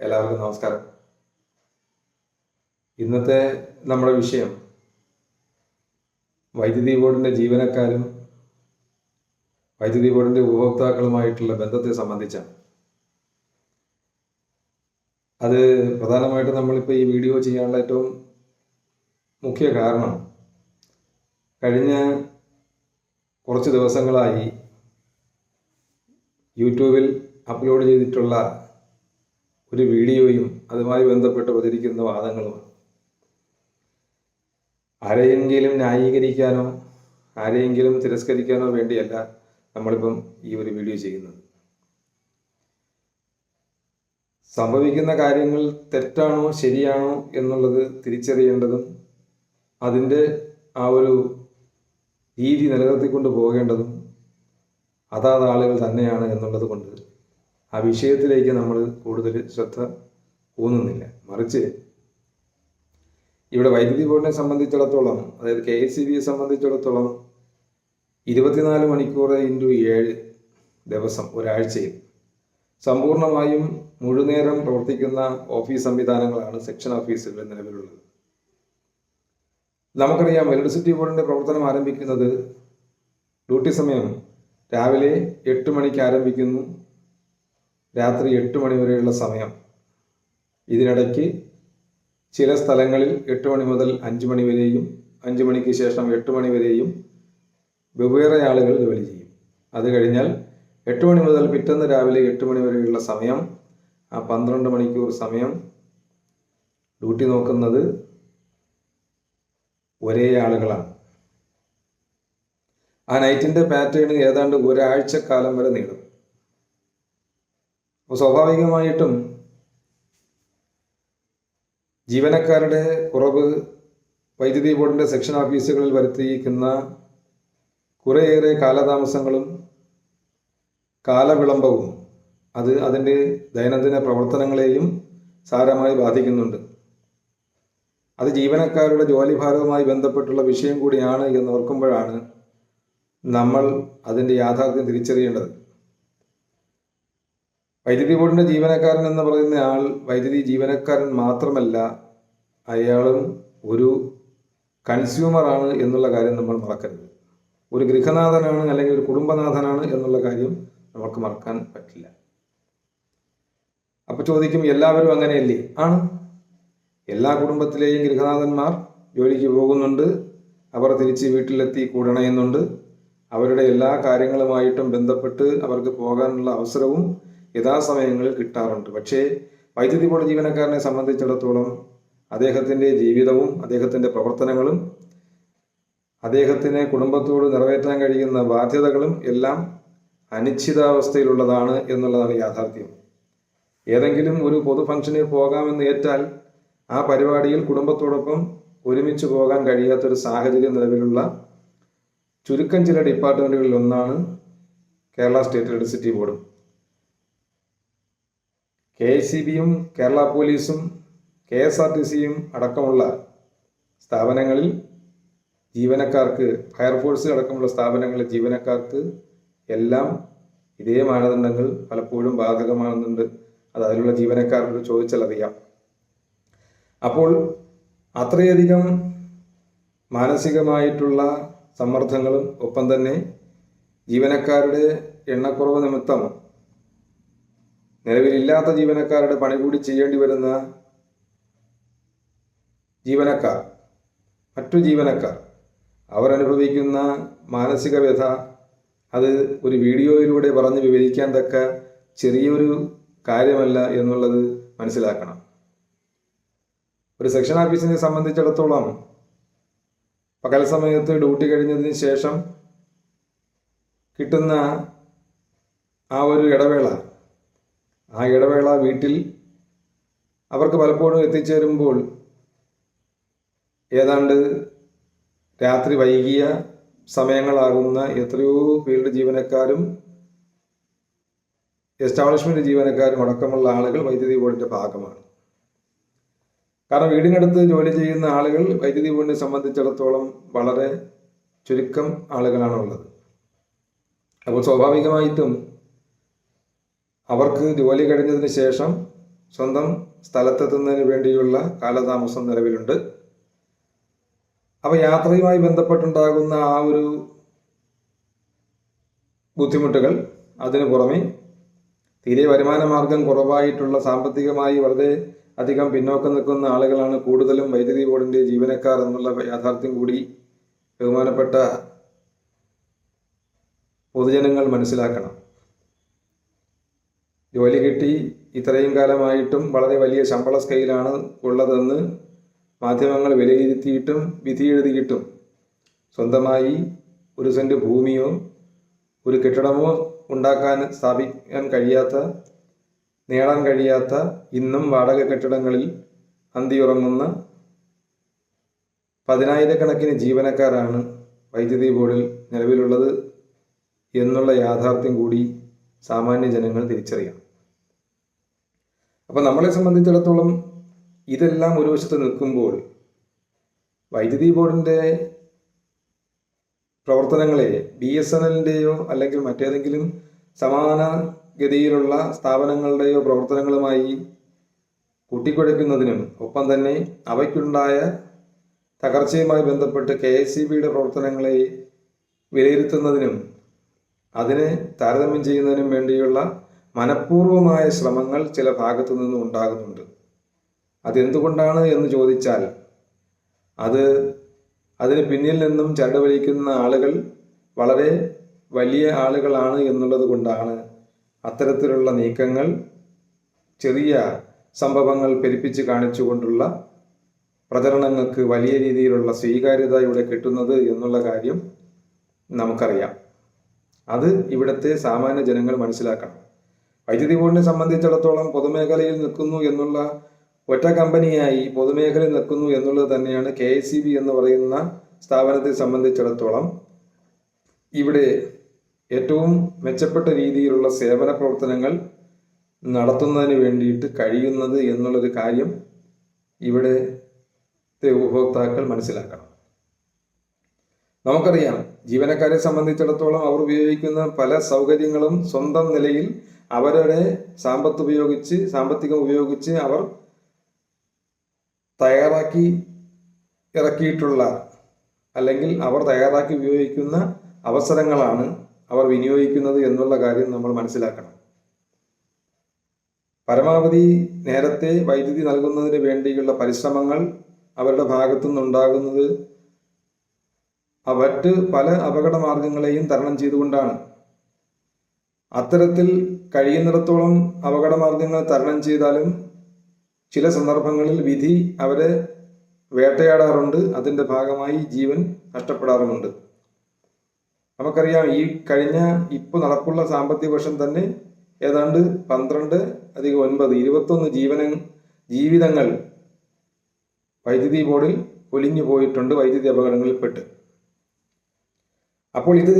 എല്ലാവർക്കും നമസ്കാരം. ഇന്നത്തെ നമ്മുടെ വിഷയം വൈദ്യുതി ബോർഡിന്റെ ജീവനക്കാരും വൈദ്യുതി ബോർഡിന്റെ ഉപഭോക്താക്കളുമായിട്ടുള്ള ബന്ധത്തെ സംബന്ധിച്ചാണ്. അത് പ്രധാനമായിട്ട് നമ്മളിപ്പോൾ ഈ വീഡിയോ ചെയ്യാനുള്ള ഏറ്റവും മുഖ്യ കാരണം കഴിഞ്ഞ കുറച്ച് ദിവസങ്ങളായി യൂട്യൂബിൽ അപ്ലോഡ് ചെയ്തിട്ടുള്ള ഒരു വീഡിയോയും അതുമായി ബന്ധപ്പെട്ട് പ്രചരിക്കുന്ന വാദങ്ങളുമാണ് ആരെയെങ്കിലും ന്യായീകരിക്കാനോ ആരെയെങ്കിലും തിരസ്കരിക്കാനോ വേണ്ടിയല്ല നമ്മളിപ്പം ഈ ഒരു വീഡിയോ ചെയ്യുന്നത്. സംഭവിക്കുന്ന കാര്യങ്ങൾ തെറ്റാണോ ശരിയാണോ എന്നുള്ളത് തിരിച്ചറിയേണ്ടതും അതിന്റെ ആ ഒരു രീതി നിലനിർത്തിക്കൊണ്ട് പോകേണ്ടതും അതാത് ആളുകൾ തന്നെയാണ് എന്നുള്ളത് കൊണ്ട് ആ വിഷയത്തിലേക്ക് നമ്മൾ കൂടുതൽ ശ്രദ്ധ ഊന്നുന്നില്ല. മറിച്ച് ഇവിടെ വൈദ്യുതി ബോർഡിനെ സംബന്ധിച്ചിടത്തോളം അതായത് കെ എസ് സി ബിയെ സംബന്ധിച്ചിടത്തോളം ഇരുപത്തിനാല് മണിക്കൂർ ഇന്റു ഏഴ് ദിവസം ഒരാഴ്ചയിൽ സമ്പൂർണമായും മുഴുനേരം പ്രവർത്തിക്കുന്ന ഓഫീസ് സംവിധാനങ്ങളാണ് സെക്ഷൻ ഓഫീസുകളിൽ നിലവിലുള്ളത്. നമുക്കറിയാം ഇലക്ട്രിസിറ്റി ബോർഡിന്റെ പ്രവർത്തനം ആരംഭിക്കുന്നത് ഡ്യൂട്ടി സമയം രാവിലെ എട്ട് മണിക്ക് ആരംഭിക്കുന്നു. രാത്രി എട്ട് മണി വരെയുള്ള സമയം. ഇതിനിടയ്ക്ക് ചില സ്ഥലങ്ങളിൽ എട്ട് മണി മുതൽ അഞ്ച് മണി വരെയും അഞ്ച് മണിക്ക് ശേഷം എട്ട് മണി വരെയും വെവ്വേറെ ആളുകൾ ജോലി ചെയ്യും. അത് കഴിഞ്ഞാൽ എട്ട് മണി മുതൽ പിറ്റേന്ന് രാവിലെ എട്ട് മണി വരെയുള്ള സമയം ആ പന്ത്രണ്ട് മണിക്കൂർ സമയം ഡ്യൂട്ടി നോക്കുന്നത് ഒരേ ആളുകളാണ്. ആ നൈറ്റിന്റെ പാറ്റേൺ ഏതാണ്ട് ഒരാഴ്ച കാലം വരെ നീളും. അപ്പോൾ സ്വാഭാവികമായിട്ടും ജീവനക്കാരുടെ കുറവ് വൈദ്യുതി ബോർഡിന്റെ സെക്ഷൻ ഓഫീസുകളിൽ വരുത്തിയിരിക്കുന്ന കുറേയേറെ കാലതാമസങ്ങളും കാലവിളംബവും അത് അതിന്റെ ദൈനംദിന പ്രവർത്തനങ്ങളെയും സാരമായി ബാധിക്കുന്നുണ്ട്. അത് ജീവനക്കാരുടെ ജോലിഭാരവുമായി ബന്ധപ്പെട്ടുള്ള വിഷയം കൂടിയാണ് എന്ന് ഓർക്കുമ്പോഴാണ് നമ്മൾ അതിന്റെ യാഥാർത്ഥ്യം തിരിച്ചറിയേണ്ടത്. വൈദ്യുതി ബോർഡിന്റെ ജീവനക്കാരൻ എന്ന് പറയുന്ന ആൾ വൈദ്യുതി ജീവനക്കാരൻ മാത്രമല്ല അയാളും ഒരു കൺസ്യൂമറാണ് എന്നുള്ള കാര്യം നമ്മൾ മറക്കരുത്. ഒരു ഗൃഹനാഥനാണ് അല്ലെങ്കിൽ ഒരു കുടുംബനാഥനാണ് എന്നുള്ള കാര്യം നമുക്ക് മറക്കാൻ പറ്റില്ല. അപ്പൊ ചോദിക്കും എല്ലാവരും അങ്ങനെയല്ലേ? ആണ്. എല്ലാ കുടുംബത്തിലെയും ഗൃഹനാഥന്മാർ ജോലിക്ക് പോകുന്നുണ്ട് അവർ തിരിച്ച് വീട്ടിലെത്തി കൂടണയുന്നുണ്ട് അവരുടെ എല്ലാ കാര്യങ്ങളുമായിട്ടും ബന്ധപ്പെട്ട് അവർക്ക് പോകാനുള്ള അവസരവും യഥാസമയങ്ങളിൽ കിട്ടാറുണ്ട്. പക്ഷേ വൈദ്യുതി ബോർഡ് ജീവനക്കാരനെ സംബന്ധിച്ചിടത്തോളം അദ്ദേഹത്തിന്റെ ജീവിതവും അദ്ദേഹത്തിന്റെ പ്രവർത്തനങ്ങളും അദ്ദേഹത്തിന് കുടുംബത്തോട് നിറവേറ്റാൻ കഴിയുന്ന ബാധ്യതകളും എല്ലാം അനിശ്ചിതാവസ്ഥയിലുള്ളതാണ് എന്നുള്ളതാണ് യാഥാർത്ഥ്യം. ഏതെങ്കിലും ഒരു പൊതു ഫംഗ്ഷനിൽ പോകാമെന്ന് ഏറ്റാൽ ആ പരിപാടിയിൽ കുടുംബത്തോടൊപ്പം ഒരുമിച്ച് പോകാൻ കഴിയാത്തൊരു സാഹചര്യം നിലവിലുള്ള ചുരുക്കം ചില ഡിപ്പാർട്ട്മെന്റുകളിൽ ഒന്നാണ് കേരള സ്റ്റേറ്റ് ഇലക്ട്രിസിറ്റി ബോർഡും. കെ എസ് സി ബിയും കേരള പോലീസും കെ എസ് ആർ ടി സിയും അടക്കമുള്ള സ്ഥാപനങ്ങളിൽ ജീവനക്കാർക്ക് ഫയർഫോഴ്സ് അടക്കമുള്ള സ്ഥാപനങ്ങളിലെ ജീവനക്കാർക്ക് എല്ലാം ഇതേ മാനദണ്ഡങ്ങൾ പലപ്പോഴും ബാധകമാകുന്നുണ്ട് അത് അതിലുള്ള ജീവനക്കാരോട് ചോദിച്ചാൽ അറിയാം അപ്പോൾ അത്രയധികം മാനസികമായിട്ടുള്ള സമ്മർദ്ദങ്ങളും ഒപ്പം തന്നെ ജീവനക്കാരുടെ എണ്ണക്കുറവ് നിമിത്തം നിലവിലില്ലാത്ത ജീവനക്കാരുടെ പണി കൂടി ചെയ്യേണ്ടി വരുന്ന ജീവനക്കാർ മറ്റു ജീവനക്കാർ അവരനുഭവിക്കുന്ന മാനസിക വ്യഥ അത് ഒരു വീഡിയോയിലൂടെ പറഞ്ഞ് വിവരിക്കാൻ തക്ക ചെറിയൊരു കാര്യമല്ല എന്നുള്ളത് മനസ്സിലാക്കണം. ഒരു സെക്ഷൻ ഓഫീസിനെ സംബന്ധിച്ചിടത്തോളം പകൽ സമയത്ത് ഡ്യൂട്ടി കഴിഞ്ഞതിന് ശേഷം കിട്ടുന്ന ആ ഒരു ഇടവേള ആ ഇടവേള വീട്ടിൽ അവർക്ക് പലപ്പോഴും എത്തിച്ചേരുമ്പോൾ ഏതാണ്ട് രാത്രി വൈകിയ സമയങ്ങളാകുന്ന എത്രയോ ഫീൽഡ് ജീവനക്കാരും എസ്റ്റാബ്ലിഷ്മെന്റ് ജീവനക്കാരും അടക്കമുള്ള ആളുകൾ വൈദ്യുതി ബോർഡിന്റെ ഭാഗമാണ്. കാരണം വീടിനടുത്ത് ജോലി ചെയ്യുന്ന ആളുകൾ വൈദ്യുതി ബോർഡിനെ സംബന്ധിച്ചിടത്തോളം വളരെ ചുരുക്കം ആളുകളാണുള്ളത്. അപ്പോൾ സ്വാഭാവികമായിട്ടും അവർക്ക് ജോലി കഴിഞ്ഞതിന് ശേഷം സ്വന്തം സ്ഥലത്തെത്തുന്നതിന് വേണ്ടിയുള്ള കാലതാമസം നിലവിലുണ്ട്. അപ്പോൾ യാത്രയുമായി ബന്ധപ്പെട്ടുണ്ടാകുന്ന ആ ഒരു ബുദ്ധിമുട്ടുകൾ അതിനു പുറമെ തീരെ വരുമാന മാർഗം കുറവായിട്ടുള്ള സാമ്പത്തികമായി വളരെ അധികം പിന്നോക്കം നിൽക്കുന്ന ആളുകളാണ് കൂടുതലും വൈദ്യുതി ബോർഡിന്റെ ജീവനക്കാർ എന്നുള്ള യാഥാർത്ഥ്യം കൂടി ബഹുമാനപ്പെട്ട പൊതുജനങ്ങൾ മനസ്സിലാക്കണം. ജോലി കിട്ടി. ഇത്രയും കാലമായിട്ടും വളരെ വലിയ ശമ്പള സ്കെയിലാണ് ഉള്ളതെന്ന് മാധ്യമങ്ങൾ വിലയിരുത്തിയിട്ടും വിധി എഴുതിയിട്ടും സ്വന്തമായി ഒരു സെന്റ് ഭൂമിയോ ഒരു കെട്ടിടമോ ഉണ്ടാക്കാൻ സ്ഥാപിക്കാൻ കഴിയാത്ത നേടാൻ കഴിയാത്ത ഇന്നും വാടക കെട്ടിടങ്ങളിൽ അന്തിയുറങ്ങുന്ന പതിനായിരക്കണക്കിന് ജീവനക്കാരാണ് വൈദ്യുതി ബോർഡിൽ നിലവിലുള്ളത് എന്നുള്ള യാഥാർത്ഥ്യം കൂടി സാമാന്യ ജനങ്ങൾ തിരിച്ചറിയണം. അപ്പം നമ്മളെ സംബന്ധിച്ചിടത്തോളം ഇതെല്ലാം ഒരു വശത്ത് നിൽക്കുമ്പോൾ വൈദ്യുതി ബോർഡിന്റെ പ്രവർത്തനങ്ങളെ ബി എസ് എൻ എല്ലിന്റെയോ അല്ലെങ്കിൽ മറ്റേതെങ്കിലും സമാന ഗതിയിലുള്ള സ്ഥാപനങ്ങളുടെയോ പ്രവർത്തനങ്ങളുമായി കൂട്ടിക്കുഴയ്ക്കുന്നതിനും ഒപ്പം തന്നെ അവയ്ക്കുണ്ടായ തകർച്ചയുമായി ബന്ധപ്പെട്ട് കെ എസ് സി ബിയുടെ പ്രവർത്തനങ്ങളെ വിലയിരുത്തുന്നതിനും അതിനെ താരതമ്യം ചെയ്യുന്നതിനും വേണ്ടിയുള്ള മനഃപൂർവമായ ശ്രമങ്ങൾ ചില ഭാഗത്തു നിന്നും ഉണ്ടാകുന്നുണ്ട്. അതെന്തുകൊണ്ടാണ് എന്ന് ചോദിച്ചാൽ അത് അതിന് പിന്നിൽ നിന്നും ചരട് ആളുകൾ വളരെ വലിയ ആളുകളാണ് എന്നുള്ളത് കൊണ്ടാണ് അത്തരത്തിലുള്ള നീക്കങ്ങൾ ചെറിയ സംഭവങ്ങൾ പെരുപ്പിച്ച് കാണിച്ചുകൊണ്ടുള്ള പ്രചരണങ്ങൾക്ക് വലിയ രീതിയിലുള്ള സ്വീകാര്യത ഇവിടെ കിട്ടുന്നത് എന്നുള്ള കാര്യം നമുക്കറിയാം. അത് ഇവിടുത്തെ സാമാന്യ ജനങ്ങൾ മനസ്സിലാക്കണം. വൈദ്യുതി ബോർഡിനെ സംബന്ധിച്ചിടത്തോളം പൊതുമേഖലയിൽ നിൽക്കുന്നു എന്നുള്ള ഒറ്റ കമ്പനിയായി പൊതുമേഖലയിൽ നിൽക്കുന്നു എന്നുള്ളത് തന്നെയാണ് കെ എന്ന് പറയുന്ന സ്ഥാപനത്തെ സംബന്ധിച്ചിടത്തോളം ഇവിടെ ഏറ്റവും മെച്ചപ്പെട്ട രീതിയിലുള്ള സേവന പ്രവർത്തനങ്ങൾ നടത്തുന്നതിന് വേണ്ടിയിട്ട് കഴിയുന്നത് എന്നുള്ളൊരു കാര്യം ഇവിടുത്തെ ഉപഭോക്താക്കൾ മനസ്സിലാക്കണം. നമുക്കറിയാം ജീവനക്കാരെ സംബന്ധിച്ചിടത്തോളം അവർ ഉപയോഗിക്കുന്ന പല സൗകര്യങ്ങളും സ്വന്തം നിലയിൽ അവരുടെ സാമ്പത്ത് ഉപയോഗിച്ച് സാമ്പത്തികം ഉപയോഗിച്ച് അവർ തയ്യാറാക്കി ഇറക്കിയിട്ടുള്ള അല്ലെങ്കിൽ അവർ തയ്യാറാക്കി ഉപയോഗിക്കുന്ന അവസരങ്ങളാണ് അവർ വിനിയോഗിക്കുന്നത് എന്നുള്ള കാര്യം നമ്മൾ മനസ്സിലാക്കണം. പരമാവധി നേരത്തെ വൈദ്യുതി നൽകുന്നതിന് വേണ്ടിയുള്ള പരിശ്രമങ്ങൾ അവരുടെ ഭാഗത്തു നിന്നുണ്ടാകുന്നത് മറ്റ് പല അപകട മാർഗങ്ങളെയും തരണം ചെയ്തുകൊണ്ടാണ്. അത്തരത്തിൽ കഴിയുന്നിടത്തോളം അപകട മാർഗങ്ങൾ തരണം ചെയ്താലും ചില സന്ദർഭങ്ങളിൽ വിധി അവരെ വേട്ടയാടാറുണ്ട്. അതിന്റെ ഭാഗമായി ജീവൻ നഷ്ടപ്പെടാറുമുണ്ട്. നമുക്കറിയാം ഈ കഴിഞ്ഞ ഇപ്പോൾ നടപ്പുള്ള സാമ്പത്തിക വർഷം തന്നെ ഏതാണ്ട് പന്ത്രണ്ട് അധികം ഒൻപത് ഇരുപത്തൊന്ന് ജീവന ജീവിതങ്ങൾ വൈദ്യുതി ബോർഡിൽ ഒലിഞ്ഞു പോയിട്ടുണ്ട് വൈദ്യുതി അപകടങ്ങളിൽപ്പെട്ട്. അപ്പോൾ ഇത്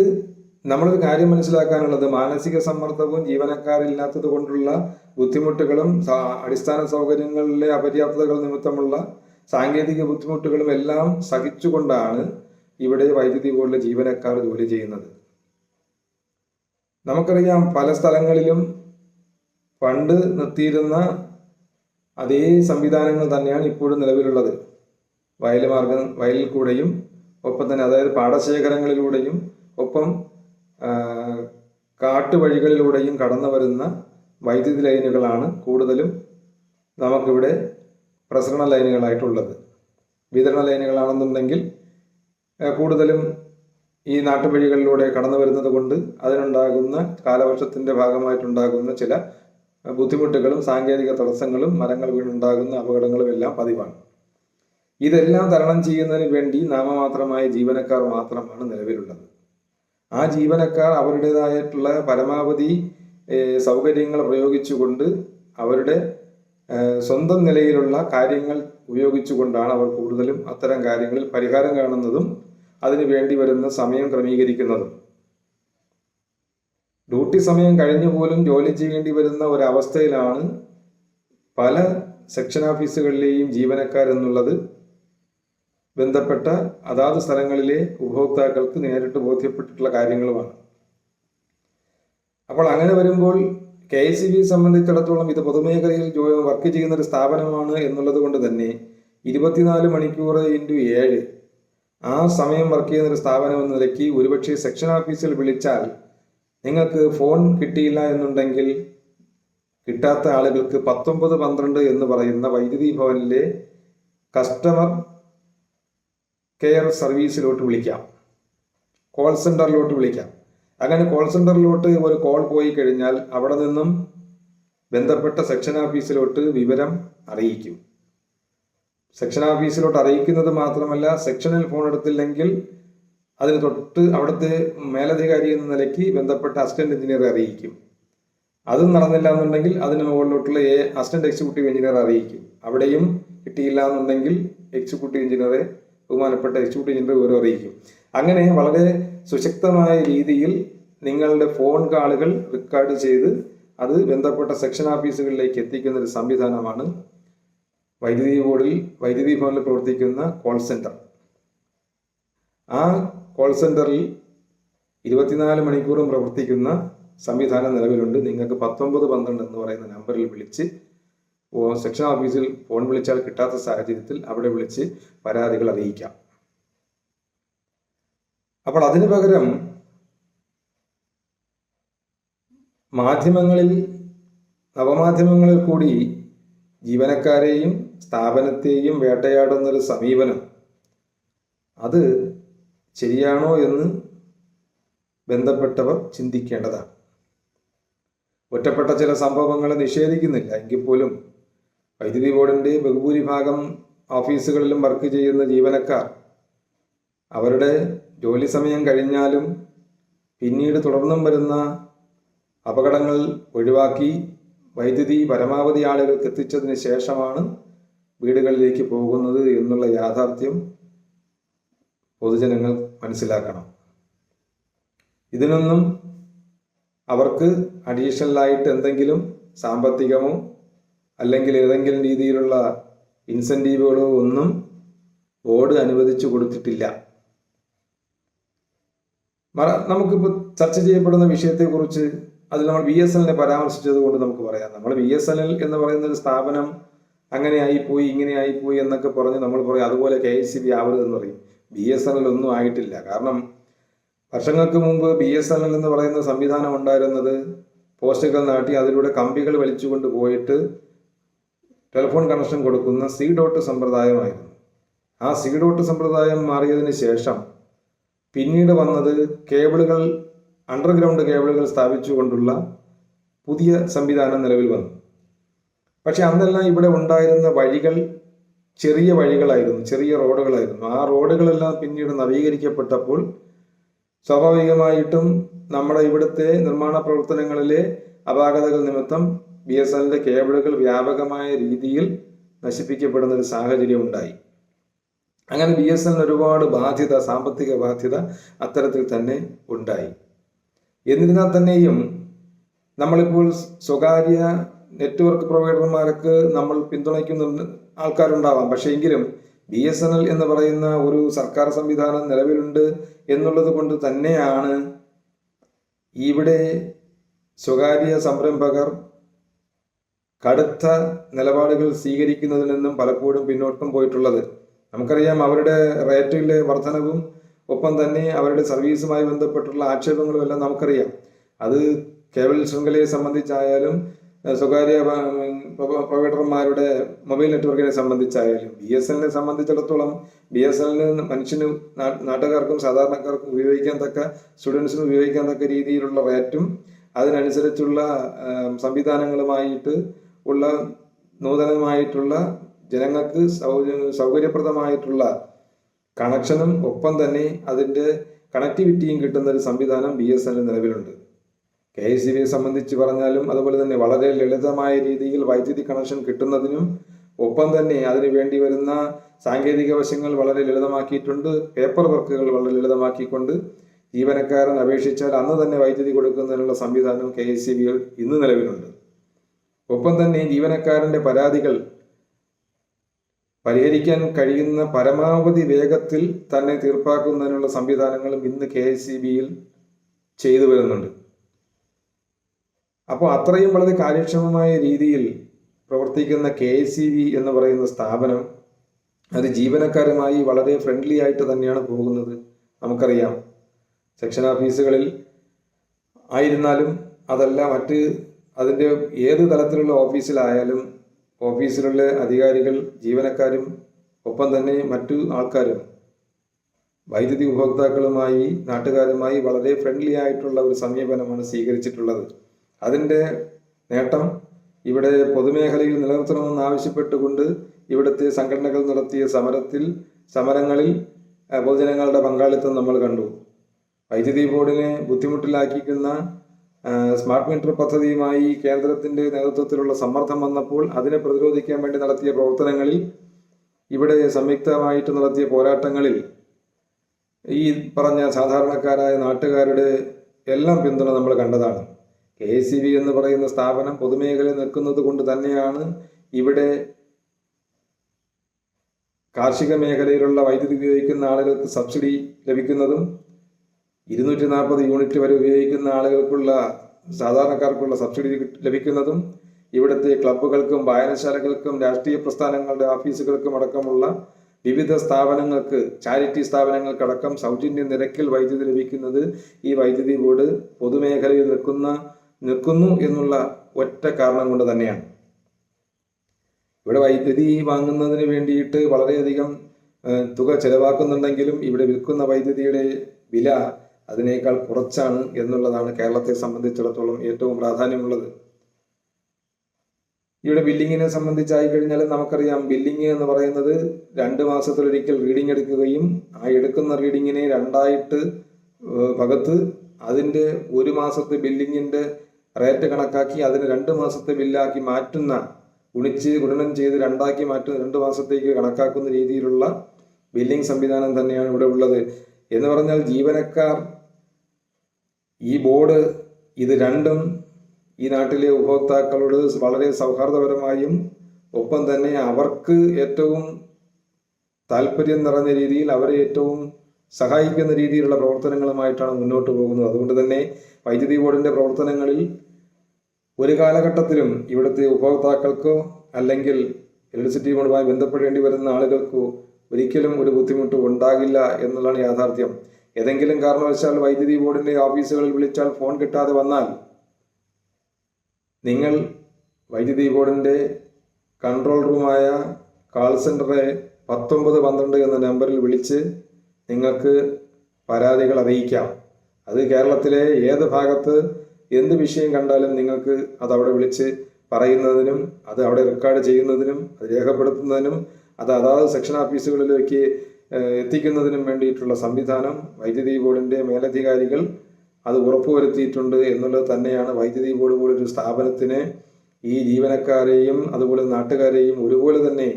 നമ്മളൊരു കാര്യം മനസ്സിലാക്കാനുള്ളത് മാനസിക സമ്മർദ്ദവും ജീവനക്കാരില്ലാത്തത് കൊണ്ടുള്ള ബുദ്ധിമുട്ടുകളും അടിസ്ഥാന സൗകര്യങ്ങളിലെ അപര്യാപ്തതകൾ നിമിത്തമുള്ള സാങ്കേതിക ബുദ്ധിമുട്ടുകളും എല്ലാം സഹിച്ചുകൊണ്ടാണ് ഇവിടെ വൈദ്യുതി ബോർഡിലെ ജീവനക്കാർ ജോലി ചെയ്യുന്നത്. നമുക്കറിയാം പല സ്ഥലങ്ങളിലും പണ്ട് നിർത്തിയിരുന്ന അതേ സംവിധാനങ്ങൾ തന്നെയാണ് ഇപ്പോഴും നിലവിലുള്ളത്. വയൽ മാർഗം വയലിൽ കൂടെയും ഒപ്പം തന്നെ അതായത് പാടശേഖരങ്ങളിലൂടെയും ഒപ്പം കാട്ടുവഴികളിലൂടെയും കടന്നു വരുന്ന വൈദ്യുതി ലൈനുകളാണ് കൂടുതലും നമുക്കിവിടെ പ്രസരണ ലൈനുകളായിട്ടുള്ളത്. വിതരണ ലൈനുകളാണെന്നുണ്ടെങ്കിൽ കൂടുതലും ഈ നാട്ടുവഴികളിലൂടെ കടന്നു വരുന്നത് കൊണ്ട് അതിനുണ്ടാകുന്ന കാലവർഷത്തിന്റെ ഭാഗമായിട്ടുണ്ടാകുന്ന ചില ബുദ്ധിമുട്ടുകളും സാങ്കേതിക തടസ്സങ്ങളും മരങ്ങൾ വീണുണ്ടാകുന്ന അപകടങ്ങളും എല്ലാം പതിവാണ്. ഇതെല്ലാം തരണം ചെയ്യുന്നതിന് വേണ്ടി നാമമാത്രമായ ജീവനക്കാർ മാത്രമാണ് നിലവിലുള്ളത്. ആ ജീവനക്കാർ അവരുടേതായിട്ടുള്ള പരമാവധി സൗകര്യങ്ങൾ പ്രയോഗിച്ചുകൊണ്ട് അവരുടെ സ്വന്തം നിലയിലുള്ള കാര്യങ്ങൾ ഉപയോഗിച്ചുകൊണ്ടാണ് അവർ കൂടുതലും അത്തരം കാര്യങ്ങളിൽ പരിഹാരം കാണുന്നതും അതിനു വേണ്ടി വരുന്ന സമയം ക്രമീകരിക്കുന്നതും. ഡ്യൂട്ടി സമയം കഴിഞ്ഞു പോലും ജോലി ചെയ്യേണ്ടി വരുന്ന ഒരവസ്ഥയിലാണ് പല സെക്ഷൻ ഓഫീസുകളിലെയും ജീവനക്കാരെന്നുള്ളത് ബന്ധപ്പെട്ട അതാത് സ്ഥലങ്ങളിലെ ഉപഭോക്താക്കൾക്ക് നേരിട്ട് ബോധ്യപ്പെട്ടിട്ടുള്ള കാര്യങ്ങളുമാണ്. അപ്പോൾ അങ്ങനെ വരുമ്പോൾ കെ എസ് ബി സംബന്ധിച്ചിടത്തോളം ഇത് പൊതുമേഖലയിൽ വർക്ക് ചെയ്യുന്ന ഒരു സ്ഥാപനമാണ് എന്നുള്ളത് കൊണ്ട് തന്നെ ഇരുപത്തിനാല് മണിക്കൂർ ഇന്റു ഏഴ് ആ സമയം വർക്ക് ചെയ്യുന്ന ഒരു സ്ഥാപനം എന്ന നിലയ്ക്ക് ഒരുപക്ഷെ സെക്ഷൻ ഓഫീസിൽ വിളിച്ചാൽ നിങ്ങൾക്ക് ഫോൺ കിട്ടിയില്ല എന്നുണ്ടെങ്കിൽ കിട്ടാത്ത ആളുകൾക്ക് പത്തൊമ്പത് പന്ത്രണ്ട് എന്ന് പറയുന്ന വൈദ്യുതി ഭവനിലെ കസ്റ്റമർ കെയർ സർവീസിലോട്ട് വിളിക്കാം. കോൾ സെന്ററിലോട്ട് വിളിക്കാം. അങ്ങനെ കോൾ സെന്ററിലോട്ട് ഒരു കോൾ പോയി കഴിഞ്ഞാൽ അവിടെ നിന്നും ബന്ധപ്പെട്ട സെക്ഷൻ ഓഫീസിലോട്ട് വിവരം അറിയിക്കും. സെക്ഷൻ ഓഫീസിലോട്ട് അറിയിക്കുന്നത് മാത്രമല്ല സെക്ഷനിൽ ഫോൺ എടുത്തില്ലെങ്കിൽ അതിന് തൊട്ട് അവിടുത്തെ മേലധികാരി എന്ന നിലയ്ക്ക് ബന്ധപ്പെട്ട അസിസ്റ്റന്റ് എഞ്ചിനീയറെ അറിയിക്കും. അതും നടന്നില്ല എന്നുണ്ടെങ്കിൽ അതിന് മുകളിലോട്ടുള്ള എ അസിസ്റ്റന്റ് എക്സിക്യൂട്ടീവ് എഞ്ചിനീയർ അറിയിക്കും. അവിടെയും കിട്ടിയില്ല എന്നുണ്ടെങ്കിൽ എക്സിക്യൂട്ടീവ് എഞ്ചിനീയറെ ബഹുമാനപ്പെട്ട എക്സിക്യൂട്ടീവ് എഞ്ചിനീയർ വിവരം അറിയിക്കും. അങ്ങനെ വളരെ സുശക്തമായ രീതിയിൽ നിങ്ങളുടെ ഫോൺ കാളുകൾ റെക്കോർഡ് ചെയ്ത് അത് ബന്ധപ്പെട്ട സെക്ഷൻ ഓഫീസുകളിലേക്ക് എത്തിക്കുന്ന ഒരു സംവിധാനമാണ് വൈദ്യുതി ബോർഡിൽ വൈദ്യുതി ഭവനിൽ പ്രവർത്തിക്കുന്ന കോൾ സെന്റർ ആ കോൾ സെന്ററിൽ ഇരുപത്തിനാല് മണിക്കൂറും പ്രവർത്തിക്കുന്ന സംവിധാനം നിലവിലുണ്ട്. നിങ്ങൾക്ക് പത്തൊമ്പത് പന്ത്രണ്ട് എന്ന് പറയുന്ന നമ്പറിൽ വിളിച്ച് സെക്ഷൻ ഓഫീസിൽ ഫോൺ വിളിച്ചാൽ കിട്ടാത്ത സാഹചര്യത്തിൽ അവിടെ വിളിച്ച് പരാതികൾ അറിയിക്കാം. അപ്പോൾ അതിനു പകരം മാധ്യമങ്ങളിൽ നവമാധ്യമങ്ങളിൽ കൂടി ജീവനക്കാരെയും സ്ഥാപനത്തെയും വേട്ടയാടുന്നൊരു സമീപനം അത് ശരിയാണോ എന്ന് ബന്ധപ്പെട്ടവർ ചിന്തിക്കേണ്ടതാണ്. ഒറ്റപ്പെട്ട ചില സംഭവങ്ങളെ നിഷേധിക്കുന്നില്ല. എങ്കിൽ പോലും വൈദ്യുതി ബോർഡിന്റെ ബഹുഭൂരിഭാഗം ഓഫീസുകളിലും വർക്ക് ചെയ്യുന്ന ജീവനക്കാർ അവരുടെ ജോലി സമയം കഴിഞ്ഞാലും പിന്നീട് തുടർന്നും വരുന്ന അപകടങ്ങൾ ഒഴിവാക്കി വൈദ്യുതി പരമാവധി ആളുകൾക്ക് എത്തിച്ചതിന് ശേഷമാണ് വീടുകളിലേക്ക് പോകുന്നത് എന്നുള്ള യാഥാർത്ഥ്യം പൊതുജനങ്ങൾ മനസ്സിലാക്കണം. ഇതിനൊന്നും അവർക്ക് അഡീഷണലായിട്ട് എന്തെങ്കിലും സാമ്പത്തികമോ അല്ലെങ്കിൽ ഏതെങ്കിലും രീതിയിലുള്ള ഇൻസെന്റീവുകളോ ഒന്നും ബോർഡ് അനുവദിച്ചു കൊടുത്തിട്ടില്ല. നമുക്കിപ്പോൾ ചർച്ച ചെയ്യപ്പെടുന്ന വിഷയത്തെക്കുറിച്ച് അതിൽ നമ്മൾ ബി എസ് എല്ലിനെ പരാമർശിച്ചത് കൊണ്ട് നമുക്ക് പറയാം. നമ്മൾ ബി എസ് എൻ എൽ എന്ന് പറയുന്ന ഒരു സ്ഥാപനം അങ്ങനെ ആയിപ്പോയി ഇങ്ങനെ ആയിപ്പോയി എന്നൊക്കെ പറഞ്ഞ് നമ്മൾ പറയും. അതുപോലെ കെ എസ് സി ബി ആവരുതെന്ന് പറയും. ബി എസ് എൻ എൽ ഒന്നും ആയിട്ടില്ല. കാരണം വർഷങ്ങൾക്ക് മുമ്പ് ബി എസ് എൻ എൽ എന്ന് പറയുന്ന സംവിധാനം ഉണ്ടായിരുന്നത് പോസ്റ്റുകൾ നാട്ടി അതിലൂടെ കമ്പികൾ വലിച്ചുകൊണ്ട് പോയിട്ട് ടെലിഫോൺ കണക്ഷൻ കൊടുക്കുന്ന സി ഡോട്ട് സമ്പ്രദായമായിരുന്നു. ആ സി ഡോട്ട് സമ്പ്രദായം മാറിയതിന് ശേഷം പിന്നീട് വന്നത് കേബിളുകൾ അണ്ടർഗ്രൗണ്ട് കേബിളുകൾ സ്ഥാപിച്ചുകൊണ്ടുള്ള പുതിയ സംവിധാനം നിലവിൽ വന്നു. പക്ഷെ അന്നെല്ലാം ഇവിടെ ഉണ്ടായിരുന്ന വഴികൾ ചെറിയ വഴികളായിരുന്നു ചെറിയ റോഡുകളായിരുന്നു. ആ റോഡുകളെല്ലാം പിന്നീട് നവീകരിക്കപ്പെട്ടപ്പോൾ സ്വാഭാവികമായിട്ടും നമ്മുടെ ഇവിടുത്തെ നിർമ്മാണ പ്രവർത്തനങ്ങളിലെ അപാകതകൾ നിമിത്തം ബി എസ് എല്ലിന്റെ കേബിളുകൾ വ്യാപകമായ രീതിയിൽ നശിപ്പിക്കപ്പെടുന്ന ഒരു സാഹചര്യം ഉണ്ടായി. അങ്ങനെ ബി എസ് എല്ലിന് ഒരുപാട് ബാധ്യത സാമ്പത്തിക ബാധ്യത അത്തരത്തിൽ തന്നെ ഉണ്ടായി. എന്നിരുന്നാൽ തന്നെയും നമ്മളിപ്പോൾ സ്വകാര്യ നെറ്റ്വർക്ക് പ്രൊവൈഡർമാർക്ക് നമ്മൾ പിന്തുണയ്ക്കുന്ന ആൾക്കാരുണ്ടാവാം. പക്ഷേ എങ്കിലും ബി എസ് എൻ എൽ എന്ന് പറയുന്ന ഒരു സർക്കാർ സംവിധാനം നിലവിലുണ്ട് എന്നുള്ളത് കൊണ്ട് തന്നെയാണ് ഇവിടെ സ്വകാര്യ സംരംഭകർ കടുത്ത നിലപാടുകൾ സ്വീകരിക്കുന്നതിൽ നിന്നും പലപ്പോഴും പിന്നോട്ടും പോയിട്ടുള്ളത്. നമുക്കറിയാം അവരുടെ റേറ്റിലെ വർധനവും ഒപ്പം തന്നെ അവരുടെ സർവീസുമായി ബന്ധപ്പെട്ടുള്ള ആക്ഷേപങ്ങളും എല്ലാം നമുക്കറിയാം. അത് കേബിൾ ശൃംഖലയെ സംബന്ധിച്ചായാലും സ്വകാര്യ പ്രൊവൈഡർമാരുടെ മൊബൈൽ നെറ്റ്വർക്കിനെ സംബന്ധിച്ചായാലും ബി എസ് എല്ലിനെ സംബന്ധിച്ചിടത്തോളം ബി എസ് എല്ലിന് മനുഷ്യനും നാട്ടുകാർക്കും സാധാരണക്കാർക്കും ഉപയോഗിക്കാൻ തക്ക സ്റ്റുഡൻസിനും ഉപയോഗിക്കാൻ തക്ക രീതിയിലുള്ള റേറ്റും അതിനനുസരിച്ചുള്ള സംവിധാനങ്ങളുമായിട്ട് ഉള്ള നൂതനമായിട്ടുള്ള ജനങ്ങൾക്ക് സൗകര്യപ്രദമായിട്ടുള്ള കണക്ഷനും ഒപ്പം തന്നെ അതിന്റെ കണക്ടിവിറ്റിയും കിട്ടുന്ന ഒരു സംവിധാനം ബി എസ് എൻ നിലവിലുണ്ട്. കെ എസ് സി ബിയെ സംബന്ധിച്ച് പറഞ്ഞാലും അതുപോലെ തന്നെ വളരെ ലളിതമായ രീതിയിൽ വൈദ്യുതി കണക്ഷൻ കിട്ടുന്നതിനും ഒപ്പം തന്നെ അതിന് വേണ്ടി വരുന്ന സാങ്കേതിക വശങ്ങൾ വളരെ ലളിതമാക്കിയിട്ടുണ്ട്. പേപ്പർ വർക്കുകൾ വളരെ ലളിതമാക്കിക്കൊണ്ട് ജീവനക്കാരൻ അപേക്ഷിച്ചാൽ അന്ന് തന്നെ വൈദ്യുതി കൊടുക്കുന്നതിനുള്ള സംവിധാനം കെ എസ് ഇന്ന് നിലവിലുണ്ട്. ഒപ്പം തന്നെ ജീവനക്കാരന്റെ പരാതികൾ പരിഹരിക്കാൻ കഴിയുന്ന പരമാവധി വേഗത്തിൽ തന്നെ തീർപ്പാക്കുന്നതിനുള്ള സംവിധാനങ്ങളും ഇന്ന് കെ എസ് ബിയിൽ ചെയ്തു വരുന്നുണ്ട്. അപ്പോൾ അത്രയും വളരെ കാര്യക്ഷമമായ രീതിയിൽ പ്രവർത്തിക്കുന്ന കെ എസ് ബി എന്ന് പറയുന്ന സ്ഥാപനം അത് ജീവനക്കാരുമായി വളരെ ഫ്രണ്ട്ലി ആയിട്ട് തന്നെയാണ് പോകുന്നത്. നമുക്കറിയാം. സെക്ഷൻ ഓഫീസുകളിൽ ആയിരുന്നാലും അതല്ല മറ്റ് അതിന്റെ ഏത് തലത്തിലുള്ള ഓഫീസിലായാലും ഓഫീസിലുള്ള അധികാരികൾ ജീവനക്കാരും ഒപ്പം തന്നെ മറ്റു ആൾക്കാരും വൈദ്യുതി ഉപഭോക്താക്കളുമായി നാട്ടുകാരുമായി വളരെ ഫ്രണ്ട്ലി ആയിട്ടുള്ള ഒരു സമീപനമാണ് സ്വീകരിച്ചിട്ടുള്ളത്. അതിന്റെ നേട്ടം ഇവിടെ പൊതുമേഖലയിൽ നിലനിർത്തണമെന്ന് ആവശ്യപ്പെട്ടുകൊണ്ട് ഇവിടുത്തെ സംഘടനകൾ നടത്തിയ സമരത്തിൽ സമരങ്ങളിൽ പൊതുജനങ്ങളുടെ പങ്കാളിത്തം നമ്മൾ കണ്ടു. വൈദ്യുതി ബോർഡിനെ ബുദ്ധിമുട്ടിലാക്കിക്കുന്ന സ്മാർട്ട് മീറ്റർ പദ്ധതിയുമായി കേന്ദ്രത്തിന്റെ നേതൃത്വത്തിലുള്ള സമ്മർദ്ദം വന്നപ്പോൾ അതിനെ പ്രതിരോധിക്കാൻ വേണ്ടി നടത്തിയ പ്രവർത്തനങ്ങളിൽ ഇവിടെ സംയുക്തമായിട്ട് നടത്തിയ പോരാട്ടങ്ങളിൽ ഈ പറഞ്ഞ സാധാരണക്കാരായ നാട്ടുകാരുടെ എല്ലാം പിന്തുണ നമ്മൾ കണ്ടതാണ്. കെ സി ബി എന്ന് പറയുന്ന സ്ഥാപനം പൊതുമേഖലയിൽ നിൽക്കുന്നത് കൊണ്ട് തന്നെയാണ് ഇവിടെ കാർഷിക മേഖലയിലുള്ള വൈദ്യുതി ഉപയോഗിക്കുന്ന ആളുകൾക്ക് സബ്സിഡി ലഭിക്കുന്നതും ഇരുന്നൂറ്റി നാൽപ്പത് യൂണിറ്റ് വരെ ഉപയോഗിക്കുന്ന ആളുകൾക്കുള്ള സാധാരണക്കാർക്കുള്ള സബ്സിഡി ലഭിക്കുന്നതും ഇവിടുത്തെ ക്ലബ്ബുകൾക്കും വായനശാലകൾക്കും രാഷ്ട്രീയ പ്രസ്ഥാനങ്ങളുടെ ഓഫീസുകൾക്കും അടക്കമുള്ള വിവിധ സ്ഥാപനങ്ങൾക്ക് ചാരിറ്റി സ്ഥാപനങ്ങൾക്കടക്കം സൗജന്യ നിരക്കിൽ വൈദ്യുതി ലഭിക്കുന്നത് ഈ വൈദ്യുതി ബോർഡ് പൊതുമേഖലയിൽ നിൽക്കുന്ന നിൽക്കുന്നു എന്നുള്ള ഒറ്റ കാരണം കൊണ്ട് തന്നെയാണ്. ഇവിടെ വൈദ്യുതി വാങ്ങുന്നതിന് വേണ്ടിയിട്ട് വളരെയധികം തുക ചെലവാക്കുന്നുണ്ടെങ്കിലും ഇവിടെ വിൽക്കുന്ന വൈദ്യുതിയുടെ വില അതിനേക്കാൾ കുറച്ചാണ് എന്നുള്ളതാണ് കേരളത്തെ സംബന്ധിച്ചിടത്തോളം ഏറ്റവും പ്രാധാന്യമുള്ളത്. ഇവിടെ ബില്ലിങ്ങിനെ സംബന്ധിച്ചായി കഴിഞ്ഞാൽ നമുക്കറിയാം ബില്ലിങ് എന്ന് പറയുന്നത് രണ്ട് മാസത്തിലൊരിക്കൽ റീഡിംഗ് എടുക്കുകയും ആ എടുക്കുന്ന റീഡിങ്ങിനെ രണ്ടായിട്ട് പകത്ത് അതിന്റെ ഒരു മാസത്തെ ബില്ലിങ്ങിന്റെ റേറ്റ് കണക്കാക്കി അതിന് രണ്ട് മാസത്തെ ബില്ലാക്കി മാറ്റുന്ന ഗുണിച്ച് ഗുണനം ചെയ്ത് രണ്ടാക്കി മാറ്റുന്ന രണ്ട് മാസത്തേക്ക് കണക്കാക്കുന്ന രീതിയിലുള്ള ബില്ലിംഗ് സംവിധാനം തന്നെയാണ് ഇവിടെ ഉള്ളത്. എന്ന് പറഞ്ഞാൽ ജീവനക്കാർ ഈ ബോർഡ് ഇത് രണ്ടും ഈ നാട്ടിലെ ഉപഭോക്താക്കളോട് വളരെ സൗഹാർദ്ദപരമായും ഒപ്പം തന്നെ അവർക്ക് ഏറ്റവും താല്പര്യം നിറഞ്ഞ രീതിയിൽ അവരെ ഏറ്റവും സഹായിക്കുന്ന രീതിയിലുള്ള പ്രവർത്തനങ്ങളുമായിട്ടാണ് മുന്നോട്ട് പോകുന്നത്. അതുകൊണ്ട് തന്നെ വൈദ്യുതി ബോർഡിന്റെ പ്രവർത്തനങ്ങളിൽ ഒരു കാലഘട്ടത്തിലും ഇവിടുത്തെ ഉപഭോക്താക്കൾക്കോ അല്ലെങ്കിൽ ഇലക്ട്രിസിറ്റി ബോർഡുമായി ബന്ധപ്പെടേണ്ടി വരുന്ന ആളുകൾക്കോ ഒരിക്കലും ഒരു ബുദ്ധിമുട്ട് ഉണ്ടാകില്ല എന്നുള്ളതാണ് യാഥാർത്ഥ്യം. ഏതെങ്കിലും കാരണവശാൽ വൈദ്യുതി ബോർഡിന്റെ ഓഫീസുകളിൽ വിളിച്ചാൽ ഫോൺ കിട്ടാതെ വന്നാൽ നിങ്ങൾ വൈദ്യുതി ബോർഡിന്റെ കൺട്രോൾ റൂമായ കാൾ സെന്ററെ പത്തൊമ്പത് പന്ത്രണ്ട് എന്ന നമ്പറിൽ വിളിച്ച് നിങ്ങൾക്ക് പരാതികൾ അറിയിക്കാം. അത് കേരളത്തിലെ ഏത് ഭാഗത്ത് എന്ത് വിഷയം കണ്ടാലും നിങ്ങൾക്ക് അത് അവിടെ വിളിച്ച് പറയുന്നതിനും അത് അവിടെ റെക്കോർഡ് ചെയ്യുന്നതിനും അത് രേഖപ്പെടുത്തുന്നതിനും അത് അതാത് സെക്ഷൻ ഓഫീസുകളിലേക്ക് എത്തിക്കുന്നതിനും വേണ്ടിയിട്ടുള്ള സംവിധാനം വൈദ്യുതി ബോർഡിന്റെ മേലധികാരികൾ അത് ഉറപ്പുവരുത്തിയിട്ടുണ്ട് എന്നുള്ളത് തന്നെയാണ്. വൈദ്യുതി ബോർഡ് പോലൊരു സ്ഥാപനത്തിന് ഈ ജീവനക്കാരെയും അതുപോലെ നാട്ടുകാരെയും ഒരുപോലെ തന്നെ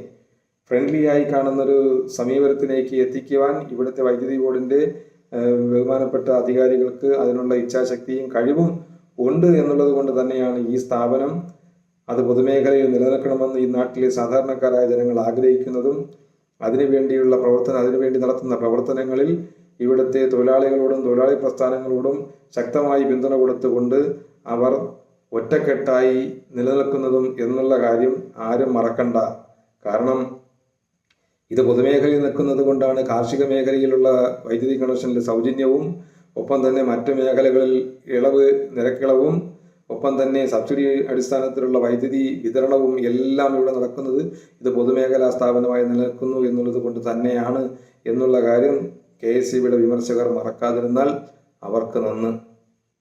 ഫ്രണ്ട്ലിയായി കാണുന്നൊരു സമീപനത്തിലേക്ക് എത്തിക്കുവാൻ ഇവിടുത്തെ വൈദ്യുതി ബോർഡിന്റെ ബഹുമാനപ്പെട്ട അധികാരികൾക്ക് അതിനുള്ള ഇച്ഛാശക്തിയും കഴിവും ഉണ്ട് എന്നുള്ളത് കൊണ്ട് തന്നെയാണ് ഈ സ്ഥാപനം അത് പൊതുമേഖലയിൽ നിലനിൽക്കണമെന്ന് ഈ നാട്ടിലെ സാധാരണക്കാരായ ജനങ്ങൾ ആഗ്രഹിക്കുന്നതും അതിനുവേണ്ടിയുള്ള പ്രവർത്തനം അതിനുവേണ്ടി നടത്തുന്ന പ്രവർത്തനങ്ങളിൽ ഇവിടുത്തെ തൊഴിലാളികളോടും തൊഴിലാളി പ്രസ്ഥാനങ്ങളോടും ശക്തമായി പിന്തുണ കൊടുത്തുകൊണ്ട് അവർ ഒറ്റക്കെട്ടായി നിലനിൽക്കുന്നതും എന്നുള്ള കാര്യം ആരും മറക്കണ്ട. കാരണം ഇത് പൊതുമേഖലയിൽ നിൽക്കുന്നത് കൊണ്ടാണ് കാർഷിക മേഖലയിലുള്ള വൈദ്യുതി കണക്ഷനിൽ സൗജന്യവും ഒപ്പം തന്നെ മറ്റു മേഖലകളിൽ ഇളവ് നിരക്കിളവും ഒപ്പം തന്നെ സബ്സിഡി അടിസ്ഥാനത്തിലുള്ള വൈദ്യുതി വിതരണവും എല്ലാം ഇവിടെ നടക്കുന്നത് ഇത് പൊതുമേഖലാ സ്ഥാപനമായി നിലനിൽക്കുന്നു എന്നുള്ളത് കൊണ്ട് തന്നെയാണ് എന്നുള്ള കാര്യം കെ എസ് വിമർശകർ മറക്കാതിരുന്നാൽ അവർക്ക് നന്ന്